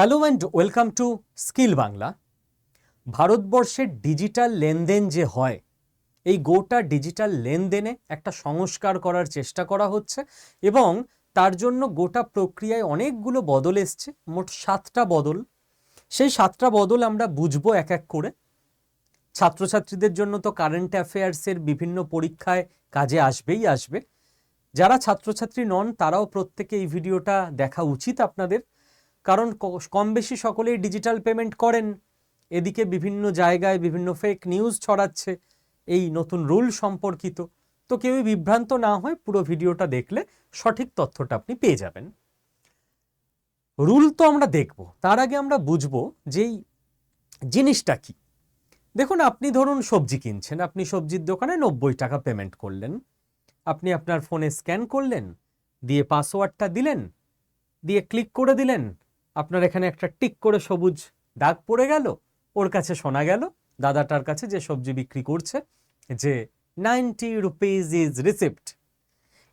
Hello and welcome to skill Bangla ভারতবর্ষের digital লেনদেন যে হয়, এই গোটা ডিজিটাল লেনদেনে একটা সংস্কার করার চেষ্টা করা হচ্ছে এবং তার জন্য গোটা প্রক্রিয়ায় অনেকগুলো বদল এসছে, মোট সাতটা বদল। সেই সাতটা বদল আমরা বুঝব এক এক করে। ছাত্রছাত্রীদের জন্য তো কারেন্ট অ্যাফেয়ার্সের বিভিন্ন পরীক্ষায় কাজে আসবেই আসবে। যারা ছাত্রছাত্রী নন, তারাও প্রত্যেকে এই ভিডিওটা দেখা উচিত আপনাদের। কারণ কম বেশি সকলেই ডিজিটাল পেমেন্ট করেন। এদিকে বিভিন্ন জায়গায় বিভিন্ন ফেক নিউজ ছড়াচ্ছে, এই নতুন রুল সম্পর্কিত। তো কেউই বিভ্রান্ত না হয়ে পুরো ভিডিওটা দেখলে সঠিক তথ্যটা আপনি পেয়ে যাবেন। রুল তো আমরা দেখব, তার আগে আমরা বুঝব যেই জিনিসটা কি। দেখুন, আপনি ধরুন সবজি কিনছেন, আপনি সবজির দোকানে নব্বই টাকা পেমেন্ট করলেন। আপনি আপনার ফোনে স্ক্যান করলেন, দিয়ে পাসওয়ার্ডটা দিলেন, দিয়ে ক্লিক করে দিলেন আপনার এখানে একটা টিক করে সবুজ দাগ পড়ে গেল, ওর কাছে শোনা গেল, দাদাটার কাছে যে সবজি বিক্রি করছে, যে নাইনটি রুপিজ ইজ রিসিপ্ট।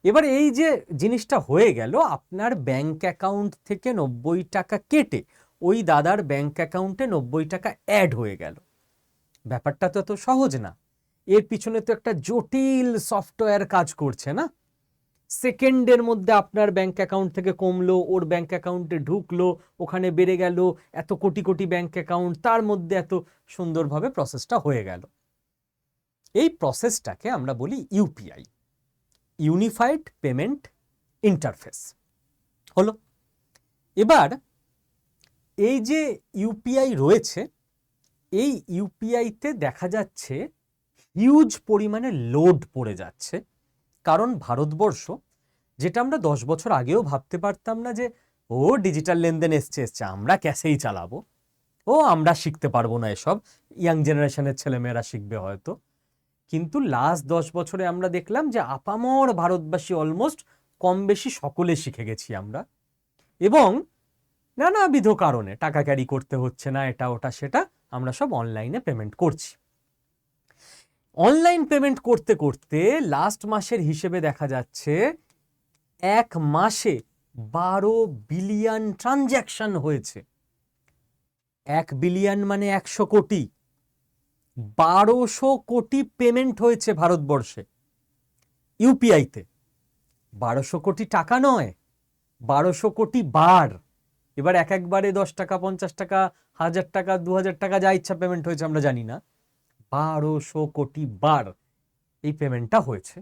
এবার এই যে জিনিসটা হয়ে গেল, আপনার ব্যাংক অ্যাকাউন্ট থেকে নব্বই টাকা কেটে ওই দাদার ব্যাংক অ্যাকাউন্টে নব্বই টাকা অ্যাড হয়ে গেল। ব্যাপারটা তো এত সহজ না। এর পিছনে তো একটা জটিল সফটওয়্যার কাজ করছে না? সেকেন্ডের মধ্যে আপনার ব্যাংক অ্যাকাউন্ট থেকে কমলো, ওর ব্যাংক অ্যাকাউন্টে ঢুকলো, ওখানে বেড়ে গেল, এত কোটি কোটি ব্যাংক অ্যাকাউন্ট তার মধ্যে এত সুন্দরভাবে প্রসেসটা হয়ে গেল। এই প্রসেসটাকে আমরা বলি ইউপিআই ইউনিফাইড পেমেন্ট ইন্টারফেস হলো, এবার এই যে ইউপিআই রয়েছে, এই ইউপিআইতে দেখা যাচ্ছে হিউজ পরিমাণে লোড পড়ে যাচ্ছে। কারণ ভারতবর্ষ, যেটা আমরা দশ বছর আগেও ভাবতে পারতাম না যে, ও ডিজিটাল লেনদেন এসছে এসছে, আমরা ক্যাশেই চালাবো। ও, আমরা শিখতে পারব না এসব। ইয়াং জেনারেশনের ছেলেমেয়েরা শিখবে হয়তো। কিন্তু লাস্ট দশ বছরে আমরা দেখলাম যে, আপামর ভারতবাসী অলমোস্ট কম বেশি সকলে শিখে গেছি আমরা। এবং নানাবিধ কারণে, টাকা ক্যারি করতে হচ্ছে না, এটা, ওটা, সেটা, আমরা সব অনলাইনে পেমেন্ট করছি। অনলাইন পেমেন্ট করতে করতে লাস্ট মাসের হিসেবে দেখা যাচ্ছে এক মাসে বারো বিলিয়ন ট্রানজ্যাকশন হয়েছে। এক বিলিয়ন মানে একশো কোটি। বারোশো কোটি পেমেন্ট হয়েছে ভারতবর্ষে ইউপিআইতে বারোশো কোটি টাকা নয়, বারোশো কোটি বার। এবার এক একবারে দশ টাকা, পঞ্চাশ টাকা, হাজার টাকা দু হাজার টাকা যা ইচ্ছা পেমেন্ট হয়েছে আমরা জানি না। বারোশো কোটি বার এই পেমেন্টটা হয়েছে।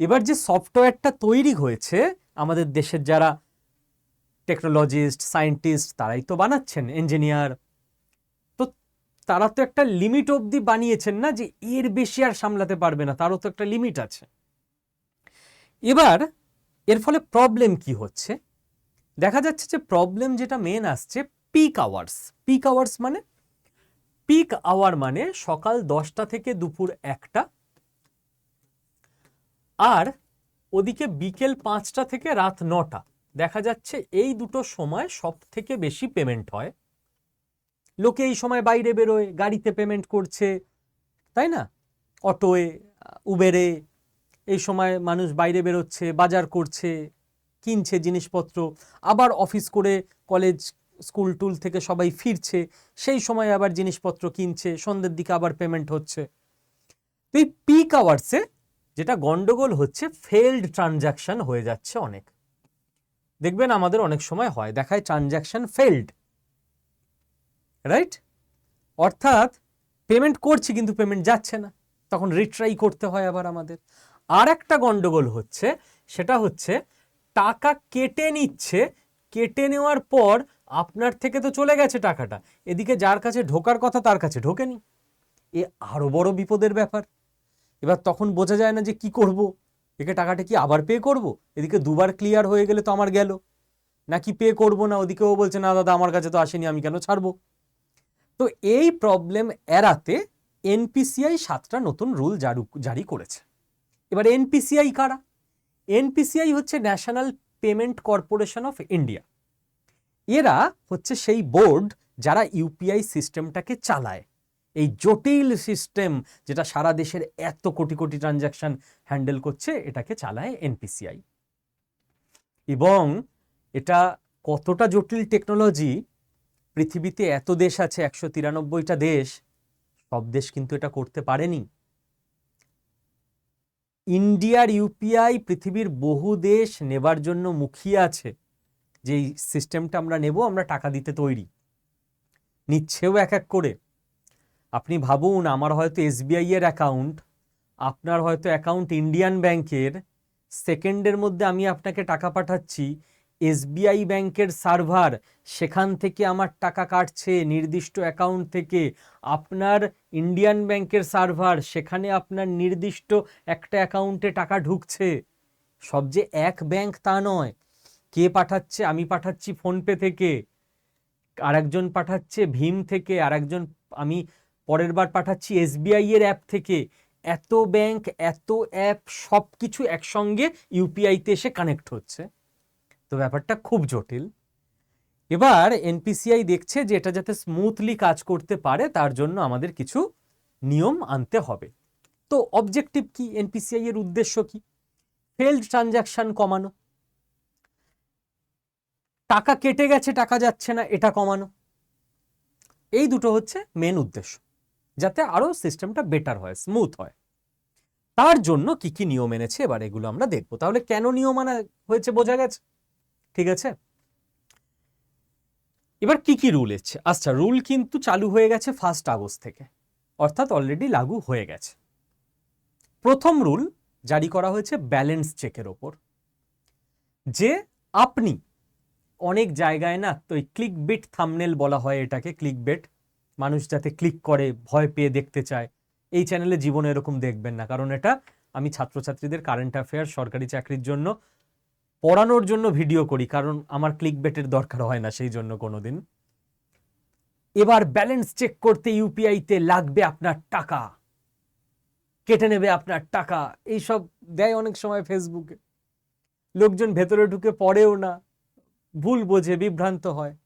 এবার যে সফটওয়্যারটা তৈরি হয়েছে, আমাদের দেশের যারা টেকনোলজিস্ট সায়েন্টিস্ট তারাই তো বানাচ্ছেন ইঞ্জিনিয়ার তো তারা তো একটা লিমিট অবধি বানিয়েছেন না যে এর বেশি আর সামলাতে পারবে না, তারও তো একটা লিমিট আছে। এবার এর ফলে প্রবলেম কি হচ্ছে? দেখা যাচ্ছে যে প্রবলেম যেটা মেন আসছে পিক আওয়ার্স পিক আওয়ার্স মানে পিক আওয়ার মানে সকাল দশটা থেকে দুপুর একটা। আর ওদিকে বিকেল পাঁচটা থেকে রাত নটা। দেখা যাচ্ছে এই দুটো সময় সব থেকে বেশি পেমেন্ট হয়। লোকে এই সময় বাইরে বেরোয়, গাড়িতে পেমেন্ট করছে, তাই না? অটোয়ে, উবেরে, এই সময় মানুষ বাইরে বেরোচ্ছে, বাজার করছে, কিনছে জিনিসপত্র। আবার অফিস করে কলেজ স্কুল টুল থেকে সবাই ফিরছে, সেই সময় আবার জিনিসপত্র কিনছে, সন্ধ্যের দিকে আবার পেমেন্ট হচ্ছে। তো এই পিক আওয়ার্সে যেটা গন্ডগোল হচ্ছে ফেলড ট্রানজাকশন হয়ে যাচ্ছে অনেক। দেখবেন আমাদের অনেক সময় হয়, দেখায় ট্রানজাকশন ফেলড রাইট অর্থাৎ পেমেন্ট করছি কিন্তু পেমেন্ট যাচ্ছে না, তখন রিট্রাই করতে হয় আবার আমাদের। আর একটা গন্ডগোল হচ্ছে, সেটা হচ্ছে টাকা কেটে নিচ্ছে, কেটে নেওয়ার পর আপনার থেকে তো চলে গেছে টাকাটা। এদিকে যার কাছে ঢোকার কথা তার কাছে ঢোকেনি। এ আরও বড় বিপদের ব্যাপার। এবার তখন বোঝা যায় না যে কি করব। একে টাকাটা কি আবার পে করব? এদিকে দুবার ক্লিয়ার হয়ে গেলে তো আমার গেল। নাকি পে করব না? ওদিকে ও বলছে, না দাদা, আমার কাছে তো আসেনি, আমি কেন ছাড়বো? তো এই প্রবলেম এড়াতে এনপিসিআই সাতটা নতুন রুল জারু, জারি করেছে। এবার এনপিসিআই কারা? এনপিসিআই হচ্ছে national payment corporation of India এরা হচ্ছে সেই বোর্ড যারা ইউপিআই সিস্টেমটাকে চালায়। এই জটিল সিস্টেম যেটা সারা দেশের এত কোটি কোটি ট্রানজাকশন হ্যান্ডেল করছে, এটাকে চালায় এনপিসিআই। এবং এটা কতটা জটিল টেকনোলজি, পৃথিবীতে এত দেশ আছে, একশো তিরানব্বইটা দেশ, সব দেশ কিন্তু এটা করতে পারেনি। ইন্ডিয়ার ইউপিআই পৃথিবীর বহু দেশ নেবার জন্য মুখিয়ে আছে। যে এই সিস্টেমটা আমরা নেব, আমরা টাকা দিতে তৈরি। নিচ্ছেও এক এক করে। আপনি ভাবুন, আমার হয়তো এসবিআই এর অ্যাকাউন্ট আপনার হয়তো অ্যাকাউন্ট ইন্ডিয়ান ব্যাংকের সেকেন্ডের মধ্যে আমি আপনাকে টাকা পাঠাচ্ছি এসবিআই ব্যাংকের সার্ভার সেখান থেকে আমার টাকা কাটছে, নির্দিষ্ট অ্যাকাউন্ট থেকে। আপনার ইন্ডিয়ান ব্যাংকের সার্ভার সেখানে আপনার নির্দিষ্ট একটা অ্যাকাউন্টে টাকা ঢুকছে। সব যে এক ব্যাংক তা নয়। কে পাঠাচ্ছে? আমি পাঠাচ্ছি ফোনপে থেকে। আরেকজন পাঠাচ্ছে ভীম থেকে। আরেকজন, আমি পরের বার পাঠাচ্ছি এসবিআই এর অ্যাপ থেকে। এত ব্যাংক, এত অ্যাপ সব কিছু একসঙ্গে ইউপিআইতে এসে কানেক্ট হচ্ছে। তো ব্যাপারটা খুব জটিল। এবার এনপিসিআই দেখছে যে এটা যাতে স্মুথলি কাজ করতে পারে, তার জন্য আমাদের কিছু নিয়ম আনতে হবে। তো অবজেক্টিভ কি? এনপিসিআই এর উদ্দেশ্য কি? ফেলড ট্রানজাকশন কমানো। টাকা কেটে গেছে, টাকা যাচ্ছে না, এটা কমানো। এই দুটো হচ্ছে মেন উদ্দেশ্য, যাতে আরও সিস্টেমটা বেটার হয় স্মুথ হয়। তার জন্য কি কি নিয়ম এনেছে, এবার এগুলো আমরা দেখব। তাহলে কেন নিয়ম আনা হয়েছে বোঝা গেছে? ঠিক আছে? এবার কি কি রুল এসছে? আচ্ছা রুল কিন্তু চালু হয়ে গেছে ফার্স্ট আগস্ট থেকে, অর্থাৎ অলরেডি লাগু হয়ে গেছে। প্রথম রুল জারি করা হয়েছে ব্যালেন্স চেকের ওপর, যে আপনি অনেক জায়গায় না তো ক্লিক বিট থামনেল বলা হয় এটাকে ক্লিক বেট মানুষ যাতে ক্লিক করে, ভয় পেয়ে দেখতে চায়। এই চ্যানেলে জীবনে এরকম দেখবেন না। কারণ এটা আমি ছাত্রছাত্রীদের কারেন্ট অ্যাফেয়ার সরকারি চাকরির জন্য, পড়ানোর জন্য ভিডিও করি। কারণ আমার ক্লিক বেটের দরকার হয় না সেই জন্য কোনোদিন। এবার ব্যালেন্স চেক করতে ইউপিআইতে লাগবে আপনার টাকা। কেটে নেবে আপনার টাকা। এইসব দেয় অনেক সময় ফেসবুকে লোকজন ভেতরে ঢুকে পড়েও না। ভুল বোঝে, বিভ্রান্ত হয়।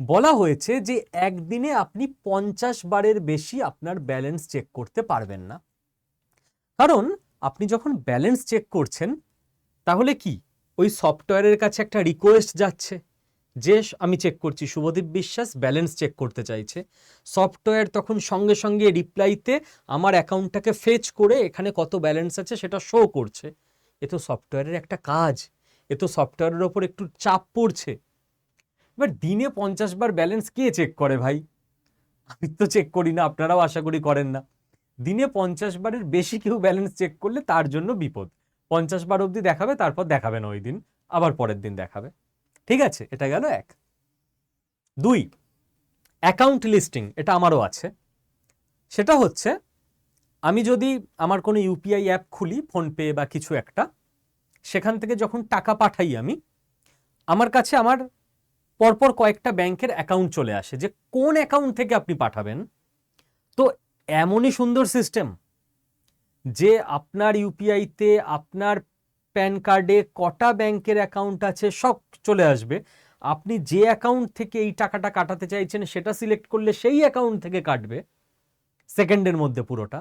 বলা হয়েছে যে একদিনে আপনি পঞ্চাশ বারের বেশি আপনার ব্যালেন্স চেক করতে পারবেন না। কারণ আপনি যখন ব্যালেন্স চেক করছেন, তাহলে কি? ওই সফটওয়্যারের কাছে একটা রিকোয়েস্ট যাচ্ছে যে, আমি চেক করছি। শুভদীপ বিশ্বাস ব্যালেন্স চেক করতে চাইছে। সফটওয়্যার তখন সঙ্গে সঙ্গে রিপ্লাইতে আমার অ্যাকাউন্টটাকে ফেচ করে এখানে কত ব্যালেন্স আছে সেটা শো করছে। এ তো সফটওয়্যারের একটা কাজ। এ তো সফটওয়্যারের ওপর একটু চাপ পড়ছে। এবার দিনে পঞ্চাশ বার ব্যালেন্স কে চেক করে ভাই? আমি তো চেক করি না, আপনারাও আশা করি করেন না। দিনে পঞ্চাশ বারের বেশি কেউ ব্যালেন্স চেক করলে তার জন্য বিপদ। পঞ্চাশ বার অবধি দেখাবে, তারপর দেখাবে না ওই দিন, আবার পরের দিন দেখাবে। ঠিক আছে, এটা গেল এক। দুই অ্যাকাউন্ট লিস্টিং এটা আমারও আছে। সেটা হচ্ছে, আমি যদি আমার কোনো ইউপিআই অ্যাপ খুলি ফোনপে বা কিছু একটা সেখান থেকে যখন টাকা পাঠাই আমি, আমার কাছে আমার পরপর কয়েকটা ব্যাংকের অ্যাকাউন্ট চলে আসে যে কোন অ্যাকাউন্ট থেকে আপনি পাঠাবেন। তো এমনই সুন্দর সিস্টেম যে আপনার ইউপিআইতে আপনার প্যান কার্ডে কটা ব্যাংকের অ্যাকাউন্ট আছে সব চলে আসবে। আপনি যে অ্যাকাউন্ট থেকে এই টাকাটা কাটাতে চাইছেন সেটা সিলেক্ট করলে সেই অ্যাকাউন্ট থেকে কাটবে সেকেন্ডের মধ্যে পুরোটা।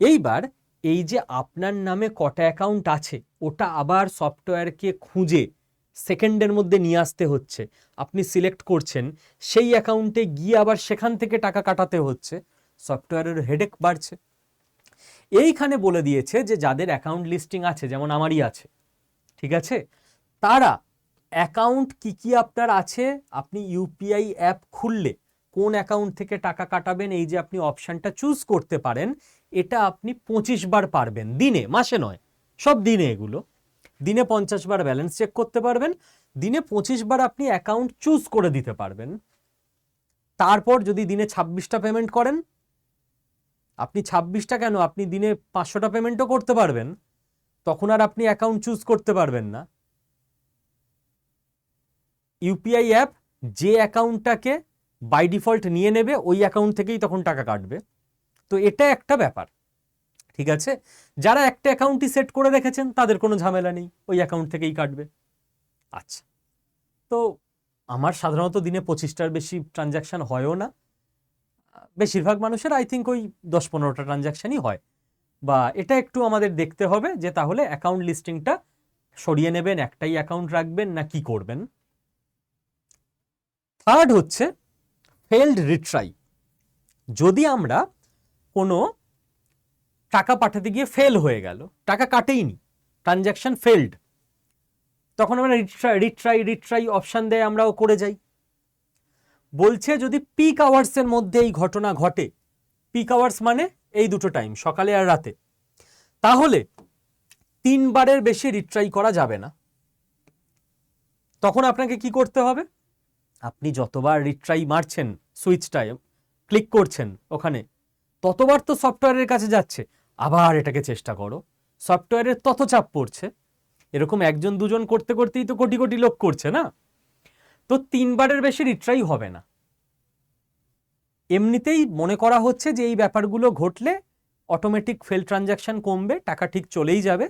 এইবার এই যে আপনার নামে কটা অ্যাকাউন্ট আছে, ওটা আবার সফটওয়্যারকে খুঁজে সেকেন্ডের মধ্যে নিয়ে আসতে হচ্ছে। আপনি সিলেক্ট করছেন, সেই অ্যাকাউন্টে গিয়ে আবার সেখান থেকে টাকা কাটাতে হচ্ছে সফটওয়্যারের হেডেক বাড়ছে। এইখানে বলে দিয়েছে যে যাদের অ্যাকাউন্ট লিস্টিং আছে, যেমন আমারই আছে, ঠিক আছে? তারা অ্যাকাউন্ট কি কি আপনার আছে? আপনি ইউপিআই অ্যাপ খুললে কোন অ্যাকাউন্ট থেকে টাকা কাটাবেন? এই যে আপনি অপশানটা চুজ করতে পারেন এটা আপনি পঁচিশ বার পারবেন, দিনে, মাসে নয়, সব দিনে এগুলো। দিনে পঞ্চাশ বার ব্যালেন্স চেক করতে পারবেন, দিনে পঁচিশ বার আপনি অ্যাকাউন্ট চুজ করে দিতে পারবেন। তারপর যদি দিনে ছাব্বিশটা পেমেন্ট করেন, আপনি ছাব্বিশটা কেন, আপনি দিনে পাঁচশোটা পেমেন্টও করতে পারবেন, তখন আর আপনি অ্যাকাউন্ট চুজ করতে পারবেন না। ইউপিআই অ্যাপ যে অ্যাকাউন্টটাকে বাই ডিফল্ট নিয়ে নেবে, ওই অ্যাকাউন্ট থেকেই তখন টাকা কাটবে। তো এটা একটা ব্যাপার, ঠিক আছে? যারা একটা অ্যাকাউন্টই সেট করে রেখেছেন, তাদের কোনো ঝামেলা নেই, ওই অ্যাকাউন্ট থেকেই কাটবে। আচ্ছা তো আমার সাধারণত দিনে পঁচিশটার বেশি ট্রানজ্যাকশান হয়ও না। বেশিরভাগ মানুষের আই থিঙ্ক ওই দশ পনেরোটা ট্রানজ্যাকশানই হয়। বা এটা একটু আমাদের দেখতে হবে যে, তাহলে অ্যাকাউন্ট লিস্টিংটা সরিয়ে নেবেন, একটাই অ্যাকাউন্ট রাখবেন, না কি করবেন? থার্ড হচ্ছে ফেল্ড রিট্রাই যদি আমরা কোনো টাকা পাঠাতে গিয়ে ফেল হয়ে গেল। টাকা কাটেইনি। ট্রানজ্যাকশন ফেল্ড তখন আমরা রিট্রাই রিট্রাই রিট্রাই অপশান দেয় আমরাও করে যাই। বলছে যদি পিক আওয়ার্সের মধ্যে এই ঘটনা ঘটে পিক আওয়ার্স মানে এই দুটো টাইম সকালে আর রাতে। তাহলে তিনবারের বেশি রিট্রাই করা যাবে না। তখন আপনাকে কি করতে হবে? আপনি যতবার রিট্রাই মারছেন সুইচটায় ক্লিক করছেন ওখানে ততবার তো সফটওয়্যারের কাছে যাচ্ছে। আবার এটাকে চেষ্টা করো। সফটওয়্যারের তত চাপ পড়ছে। এরকম একজন দুজন করতে করতেই তো কোটি কোটি লোক করছে না? তো তিনবারের বেশি রিট্রাই হবে না। এমনিতেই মনে করা হচ্ছে যে এই ব্যাপারগুলো ঘটলে অটোমেটিক ফেল ট্রানজ্যাকশন কমবে, টাকা ঠিক চলেই যাবে।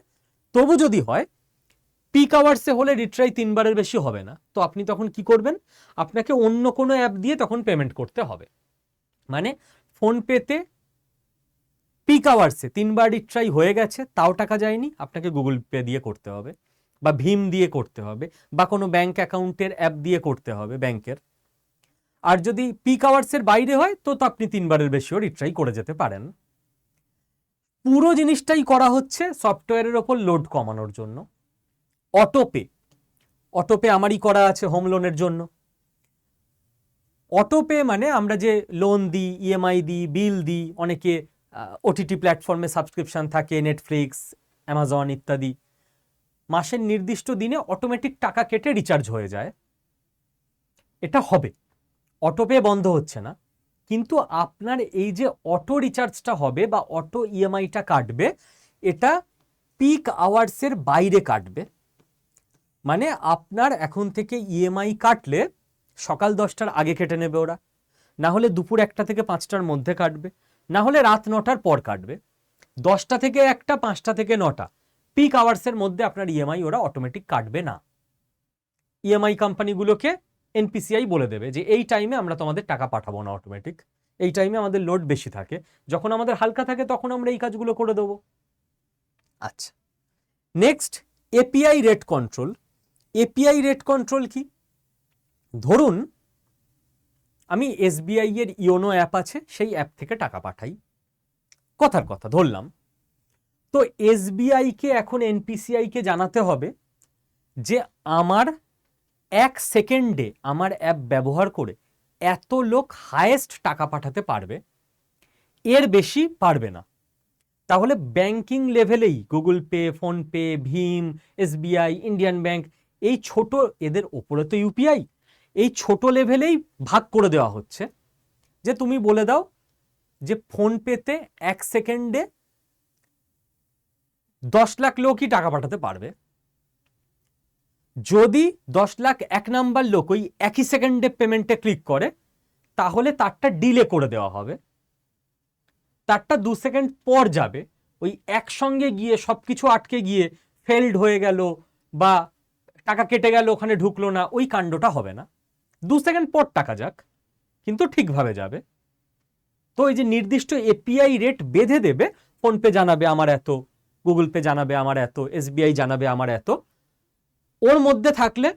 তবু যদি হয় পিক আওয়ার্সে হলে রিট্রাই তিনবারের বেশি হবে না। তো আপনি তখন কি করবেন? আপনাকে অন্য কোনো অ্যাপ দিয়ে তখন পেমেন্ট করতে হবে। মানে ফোনপেতে পিক আওয়ার্সে তিনবার রিট্রাই হয়ে গেছে, তাও টাকা যায়নি, আপনাকে গুগল পে দিয়ে করতে হবে, বা ভীম দিয়ে করতে হবে, বা কোনো ব্যাংক অ্যাকাউন্টের অ্যাপ দিয়ে করতে হবে ব্যাংকের আর যদি পিক আওয়ার্সের বাইরে হয়, তো তো আপনি তিনবারের বেশিও রিট্রাই করে যেতে পারেন। পুরো জিনিসটাই করা হচ্ছে সফটওয়্যারের ওপর লোড কমানোর জন্য। অটোপে অটোপে আমারই করা আছে হোম লোনের জন্য। অটোপে মানে আমরা যে লোন দিই ইএমআই দিই বিল দিই, অনেকে ওটিটি প্ল্যাটফর্মে সাবস্ক্রিপশন থাকে নেটফ্লিক্স অ্যামাজন ইত্যাদি। মাসের নির্দিষ্ট দিনে অটোমেটিক টাকা কেটে রিচার্জ হয়ে যায়। এটা হবে। অটোপে বন্ধ হচ্ছে না। কিন্তু আপনার এই যে অটো রিচার্জটা হবে বা অটো ইএমআইটা কাটবে, এটা পিক আওয়ার্সের বাইরে কাটবে। মানে আপনার এখন থেকে ইএমআই কাটলে সকাল দশটার আগে কেটে নেবে ওরা। না হলে দুপুর একটা থেকে পাঁচটার মধ্যে কাটবে। না হলে রাত নটার পর কাটবে। দশটা থেকে একটা পাঁচটা থেকে নটা। পিক আওয়ার্সের মধ্যে আপনার ইএমআই ওরা অটোমেটিক কাটবে না। ইএমআই কোম্পানিগুলোকে এনপিসিআই বলে দেবে যে এই টাইমে আমরা তোমাদের টাকা পাঠাবো না অটোমেটিক এই টাইমে আমাদের লোড বেশি থাকে। যখন আমাদের হালকা থাকে তখন আমরা এই কাজগুলো করে দেবো। আচ্ছা। Next API rate control API rate control কি? ধরুন আমি এসবিআই এর ইওনো অ্যাপ আছে, সেই অ্যাপ থেকে টাকা পাঠাই। কথার কথা, ধরলাম। তো এসবিআইকে এখন এনপিসিআইকে জানাতে হবে যে আমার এক সেকেন্ডে আমার অ্যাপ ব্যবহার করে এত লোক হায়েস্ট টাকা পাঠাতে পারবে, এর বেশি পারবে না। তাহলে ব্যাংকিং লেভেলেই গুগল পে ফোনপে ভীম, এসবিআই, ইন্ডিয়ান ব্যাংক, এই ছোট এদের ওপরে তো ইউপিআই। এই ছোট লেভেলেই ভাগ করে দেওয়া হচ্ছে। যে তুমি বলে দাও যে ফোনপেতে এক সেকেন্ডে দশ লাখ লোকই টাকা পাঠাতে পারবে। যদি দশ লাখ এক নাম্বার লোক ওই একই সেকেন্ডে পেমেন্টে ক্লিক করে, তাহলে তারটা ডিলে করে দেওয়া হবে। তারটা দু সেকেন্ড পর যাবে। ওই একসঙ্গে গিয়ে সব কিছু আটকে গিয়ে ফেল্ড হয়ে গেল বা টাকা কেটে গেল, ওখানে ঢুকলো না, ওই কাণ্ডটা হবে না। দু সেকেন্ড পর টাকা যাক, কিন্তু ঠিকভাবে যাবে। তো এই যে নির্দিষ্ট এপিআই রেট বেঁধে দেবে, ফোনপে জানাবে আমার এত গুগল পে জানাবে আমার এত এসবিআই জানাবে আমার এত, ওর মধ্যে থাকলে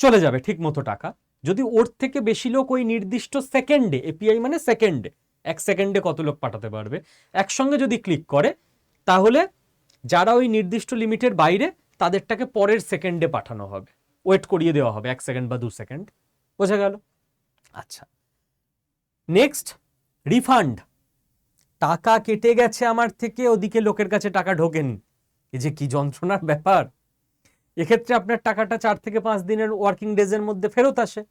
চলে যাবে ঠিক মতো টাকা। যদি ওর থেকে বেশি লোক ওই নির্দিষ্ট সেকেন্ডে এপিআই মানে সেকেন্ডে, এক সেকেন্ডে কত লোক পাঠাতে পারবে, একসঙ্গে যদি ক্লিক করে, তাহলে যারা ওই নির্দিষ্ট লিমিটের বাইরে, তাদেরটাকে পরের সেকেন্ডে পাঠানো হবে। ওয়েট করিয়ে দেওয়া হবে, এক সেকেন্ড বা দু সেকেন্ড। বোঝা গেল? আচ্ছা। Next, refund. টাকা কেটে গেছে আমার থেকে, ওদিকে লোকের কাছে টাকা ঢোকেনি। এই যে কি যন্ত্রণার ব্যাপার। এক্ষেত্রে আপনার টাকাটা চার থেকে পাঁচ দিনের ওয়ার্কিং ডেজের মধ্যে ফেরত আসে।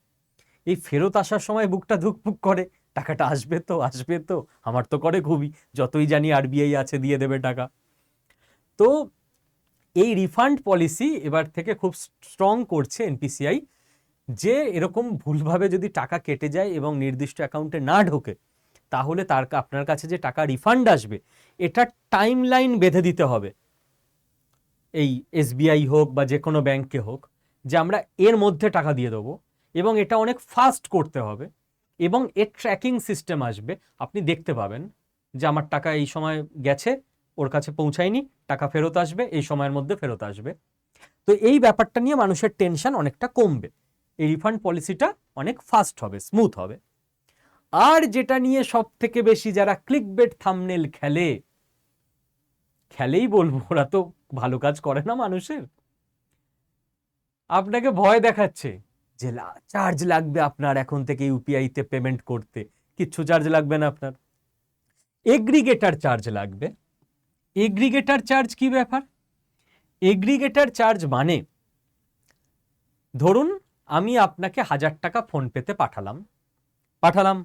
এই ফেরত আসার সময় বুকটা ধুকপুক করে। টাকাটা আসবে তো আসবে তো। আমার তো করে খুবই। যতই জানি আরবিআই আছে, দিয়ে দেবে টাকা। তো এই রিফান্ড পলিসি এবার থেকে খুব স্ট্রং করছে এনপিসিআই যে এরকম ভুলভাবে যদি টাকা কেটে যায় এবং নির্দিষ্ট অ্যাকাউন্টে না ঢোকে, তাহলে তার আপনার কাছে যে টাকা রিফান্ড আসবে এটা টাইম লাইন বেঁধে দিতে হবে। এই এসবিআই হোক বা যে কোনো ব্যাংকে হোক, যে আমরা এর মধ্যে টাকা দিয়ে দেবো এবং এটা অনেক ফাস্ট করতে হবে এবং এর ট্র্যাকিং সিস্টেম আসবে। আপনি দেখতে পাবেন যে আমার টাকা এই সময় গেছে ওর কাছে পৌঁছায়নি, টাকা ফেরত আসবে, এই সময়ের মধ্যে ফেরত আসবে। তো এই ব্যাপারটা নিয়ে মানুষের টেনশন অনেকটা কমবে। এই রিফান্ড পলিসিটা অনেক ফাস্ট হবে স্মুথ হবে। আর যেটা নিয়ে সব থেকে বেশি যারা ক্লিক বেট থামনেল খেলে, খেলেই বলব, ওরা তো ভালো কাজ করে না মানুষের। আপনাকে ভয় দেখাচ্ছে যে চার্জ লাগবে আপনার এখন থেকে ইউপিআইতে পেমেন্ট করতে। কিচ্ছু চার্জ লাগবে না আপনার। এগ্রিগেটার চার্জ লাগবে। এগ্রিগেটার চার্জ কি ব্যাপার? এগ্রিগেটার চার্জ মানে ধরুন আমি আপনাকে হাজার টাকা ফোন পেতে পাঠালাম। পাঠালাম।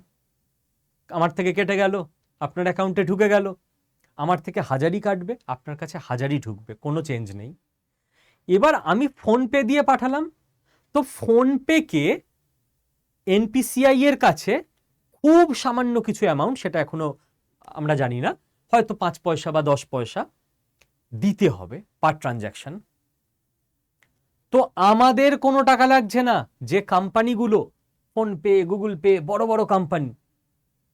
আমার থেকে কেটে গেল, আপনার অ্যাকাউন্টে ঢুকে গেল। আমার থেকে হাজারই কাটবে, আপনার কাছে হাজারই ঢুকবে, কোনো চেঞ্জ নেই। এবার আমি ফোনপে দিয়ে পাঠালাম। তো ফোনপেকে এনপিসিআই এর কাছে খুব সামান্য কিছু অ্যামাউন্ট, সেটা এখনও আমরা জানি না হয়তো পাঁচ পয়সা বা দশ পয়সা দিতে হবে পার ট্রানজ্যাকশন তো আমাদের কোনো টাকা লাগছে না। যে কোম্পানিগুলো ফোনপে গুগল পে বড় বড় কোম্পানি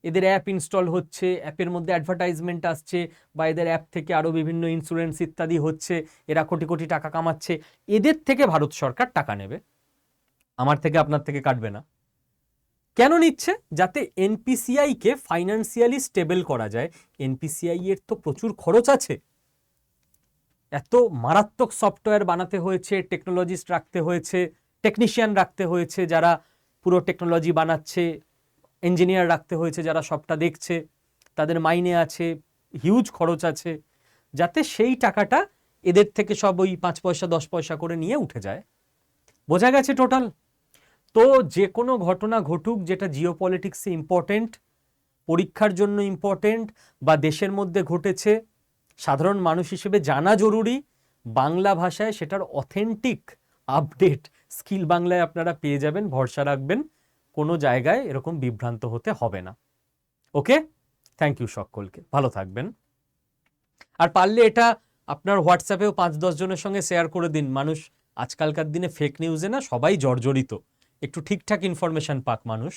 এদের অ্যাপ ইনস্টল হচ্ছে অ্যাপের মধ্যে অ্যাডভার্টাইজমেন্ট আসছে বা এদের অ্যাপ থেকে আরও বিভিন্ন ইন্স্যুরেন্স ইত্যাদি হচ্ছে, এরা কোটি কোটি টাকা কামাচ্ছে, এদের থেকে ভারত সরকার টাকা নেবে। আমার থেকে আপনার থেকে কাটবে না। কেন নিচ্ছে? যাতে এনপিসিআইকে ফাইন্যান্সিয়ালি স্টেবল করা যায়। এনপিসিআই এর তো প্রচুর খরচ আছে। এত মারাত্মক সফটওয়্যার বানাতে হয়েছে টেকনোলজিস্ট রাখতে হয়েছে টেকনিশিয়ান রাখতে হয়েছে, যারা পুরো টেকনোলজি বানাচ্ছে ইঞ্জিনিয়ার রাখতে হয়েছে, যারা সবটা দেখছে, তাদের মাইনে আছে হিউজ খরচ আছে, যাতে সেই টাকাটা এদের থেকে সব ওই পাঁচ পয়সা, দশ পয়সা করে নিয়ে উঠে যায়। বোঝা গেছে টোটাল তো যে কোনো ঘটনা ঘটুক যেটা জিও পলিটিক্সে ইম্পর্টেন্ট পরীক্ষার জন্য ইম্পর্টেন্ট বা দেশের মধ্যে ঘটেছে, সাধারণ মানুষ হিসেবে জানা জরুরি, বাংলা ভাষায় সেটার অথেন্টিক আপডেট স্কিল বাংলায় আপনারা পেয়ে যাবেন, ভরসা রাখবেন, কোনো জায়গায় এরকম বিভ্রান্ত হতে হবে না। ওকে থ্যাংক ইউ সকলকে। ভালো থাকবেন। আর পারলে এটা আপনার হোয়াটসঅ্যাপেও পাঁচ দশ জনের সঙ্গে শেয়ার করে দিন। মানুষ আজকালকার দিনে ফেক নিউজে না সবাই জর্জরিত। একটু ঠিকঠাক ইনফরমেশান পাক মানুষ।